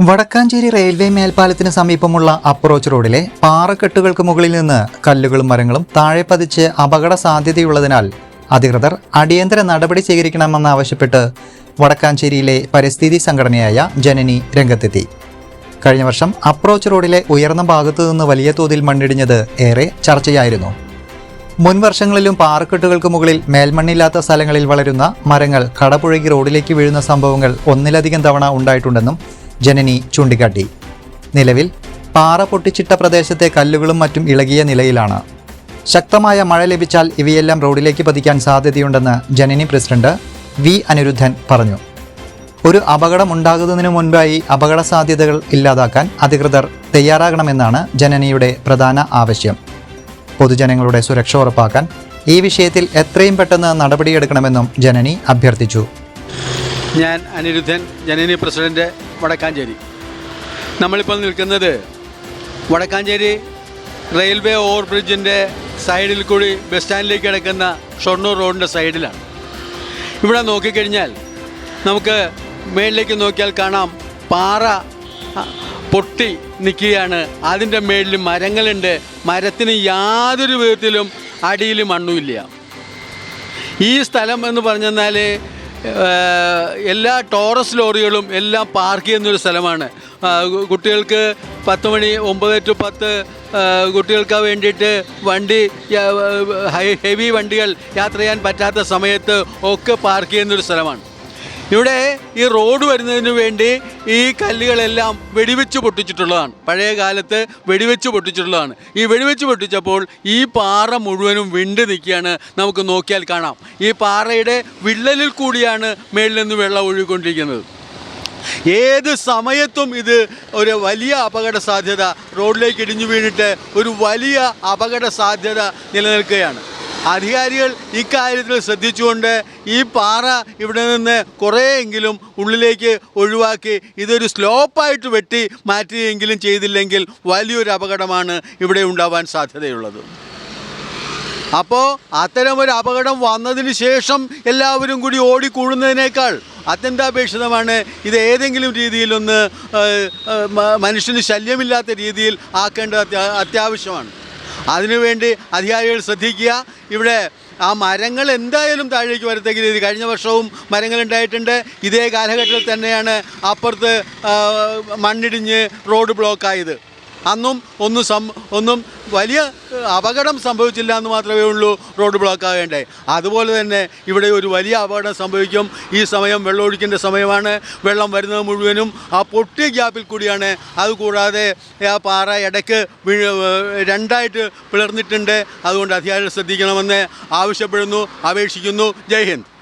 Vadakkanchery railway മേൽപ്പാലത്തിന് സമീപമുള്ള approach റോഡിലെ പാറക്കെട്ടുകൾക്ക് മുകളിൽ നിന്ന് കല്ലുകളും മരങ്ങളും താഴെ പതിച്ച് അപകട സാധ്യതയുള്ളതിനാൽ അധികൃതർ അടിയന്തര നടപടി സ്വീകരിക്കണമെന്നാവശ്യപ്പെട്ട് വടക്കാഞ്ചേരിയിലെ പരിസ്ഥിതി സംഘടനയായ ജനനി രംഗത്തെത്തി. കഴിഞ്ഞ വർഷം അപ്രോച്ച് റോഡിലെ ഉയർന്ന ഭാഗത്തു നിന്ന് വലിയ തോതിൽ മണ്ണിടിഞ്ഞത് ഏറെ ചർച്ചയായിരുന്നു. മുൻ വർഷങ്ങളിലും പാറക്കെട്ടുകൾക്ക് മുകളിൽ മേൽമണ്ണില്ലാത്ത സ്ഥലങ്ങളിൽ വളരുന്ന മരങ്ങൾ കടപുഴകി റോഡിലേക്ക് വീഴുന്ന സംഭവങ്ങൾ ഒന്നിലധികം തവണ ഉണ്ടായിട്ടുണ്ടെന്നും ജനനി ചൂണ്ടിക്കാട്ടി. നിലവിൽ പാറ പൊട്ടിച്ചിട്ട പ്രദേശത്തെ കല്ലുകളും മറ്റും ഇളകിയ നിലയിലാണ്. ശക്തമായ മഴ ലഭിച്ചാൽ ഇവയെല്ലാം റോഡിലേക്ക് പതിക്കാൻ സാധ്യതയുണ്ടെന്ന് ജനനി പ്രസിഡന്റ് വി. അനിരുദ്ധൻ പറഞ്ഞു. ഒരു അപകടം ഉണ്ടാകുന്നതിന് മുൻപായി അപകട സാധ്യതകൾ ഇല്ലാതാക്കാൻ അധികൃതർ തയ്യാറാകണമെന്നാണ് ജനനിയുടെ പ്രധാന ആവശ്യം. പൊതുജനങ്ങളുടെ സുരക്ഷ ഉറപ്പാക്കാൻ ഈ വിഷയത്തിൽ എത്രയും പെട്ടെന്ന് നടപടിയെടുക്കണമെന്നും ജനനി അഭ്യർത്ഥിച്ചു. ഞാൻ അനിരുദ്ധൻ ജനനി പ്രസിഡന്റ് വടക്കാഞ്ചേരി. നമ്മളിപ്പോൾ നിൽക്കുന്നത് വടക്കാഞ്ചേരി റെയിൽവേ ഓവർ ബ്രിഡ്ജിന്റെ സൈഡിൽ കൂടി ബസ് സ്റ്റാൻഡിലേക്ക് കിടക്കുന്ന ഷൊർണൂർ റോഡിന്റെ സൈഡിലാണ്. ഇവിടെ നോക്കിക്കഴിഞ്ഞാൽ നമുക്ക് മേളിലേക്ക് നോക്കിയാൽ കാണാം പാറ പൊട്ടി നിൽക്കുകയാണ്. അതിന്റെ മേളിൽ മരങ്ങളുണ്ട്. മരത്തിന് യാതൊരു വിധത്തിലും അടിയിൽ മണ്ണുമില്ല ഈ സ്ഥലം എന്ന് പറഞ്ഞെന്നാൽ എല്ലാ ടോറസ് ലോറികളും എല്ലാം പാർക്ക് ചെയ്യുന്നൊരു സ്ഥലമാണ്. കുട്ടികൾക്ക് പത്ത് മണി ഒമ്പത് ടു പത്ത് കുട്ടികൾക്ക് വേണ്ടിയിട്ട് വണ്ടി ഹെവി വണ്ടികൾ യാത്ര ചെയ്യാൻ പറ്റാത്ത സമയത്ത് ഒക്കെ പാർക്ക് ചെയ്യുന്നൊരു സ്ഥലമാണ്. ഇവിടെ ഈ റോഡ് വരുന്നതിന് വേണ്ടി ഈ കല്ലുകളെല്ലാം വെടിവെച്ച് പൊട്ടിച്ചിട്ടുള്ളതാണ്. പഴയ കാലത്ത് വെടിവെച്ച് പൊട്ടിച്ചിട്ടുള്ളതാണ്. ഈ വെടിവെച്ച് പൊട്ടിച്ചപ്പോൾ ഈ പാറ മുഴുവനും വിണ്ട് നിൽക്കുകയാണ് നമുക്ക് നോക്കിയാൽ കാണാം. ഈ പാറയുടെ വിള്ളലിൽ കൂടിയാണ് മേളിൽ നിന്ന് വെള്ളം ഒഴുകിക്കൊണ്ടിരിക്കുന്നത്. ഏത് സമയത്തും ഇത് ഒരു വലിയ അപകട സാധ്യത റോഡിലേക്ക് ഇടിഞ്ഞു വീണിട്ട് ഒരു വലിയ അപകട സാധ്യത നിലനിൽക്കുകയാണ്. അധികാരികൾ ഇക്കാര്യത്തിൽ ശ്രദ്ധിച്ചുകൊണ്ട് ഈ പാറ ഇവിടെ നിന്ന് കുറേയെങ്കിലും ഉള്ളിലേക്ക് ഒഴിവാക്കി ഇതൊരു സ്ലോപ്പായിട്ട് വെട്ടി മാറ്റുകയെങ്കിലും ചെയ്തില്ലെങ്കിൽ വലിയൊരു അപകടമാണ് ഇവിടെ ഉണ്ടാവാൻ സാധ്യതയുള്ളത്. അപ്പോൾ അത്തരമൊരു അപകടം വന്നതിന് ശേഷം എല്ലാവരും കൂടി ഓടിക്കൂടുന്നതിനേക്കാൾ അത്യന്താപേക്ഷിതമാണ് ഇത് ഏതെങ്കിലും രീതിയിലൊന്ന് മനുഷ്യന് ശല്യമില്ലാത്ത രീതിയിൽ ആക്കേണ്ടത് അത്യാ- അത്യാവശ്യമാണ്. അതിനുവേണ്ടി അധികാരികൾ ശ്രദ്ധിക്കുക. ഇവിടെ ആ മരങ്ങൾ എന്തായാലും താഴേക്ക് വരത്തക്ക രീതി. കഴിഞ്ഞ വർഷവും മരങ്ങൾ ഉണ്ടായിട്ടുണ്ട്. ഇതേ കാലഘട്ടത്തിൽ തന്നെയാണ് അപ്പുറത്ത് മണ്ണിടിഞ്ഞ് റോഡ് ബ്ലോക്കായത് അന്നും ഒന്നും സം ഒന്നും വലിയ അപകടം സംഭവിച്ചില്ല എന്ന് മാത്രമേ ഉള്ളൂ റോഡ് ബ്ലോക്ക് ആകേണ്ടേ അതുപോലെ തന്നെ ഇവിടെ ഒരു വലിയ അപകടം സംഭവിക്കും. ഈ സമയം വെള്ളമൊഴിക്കേണ്ട സമയമാണ്. വെള്ളം വരുന്നത് മുഴുവനും ആ പൊട്ടിയ ഗ്യാപ്പിൽ കൂടിയാണ്. അതുകൂടാതെ ആ പാറ ഇടയ്ക്ക് രണ്ടായിട്ട് പിളർന്നിട്ടുണ്ട്. അതുകൊണ്ട് അധികാരികൾ ശ്രദ്ധിക്കണമെന്ന് ആവശ്യപ്പെടുന്നു അപേക്ഷിക്കുന്നു. ജയ് ഹിന്ദ്.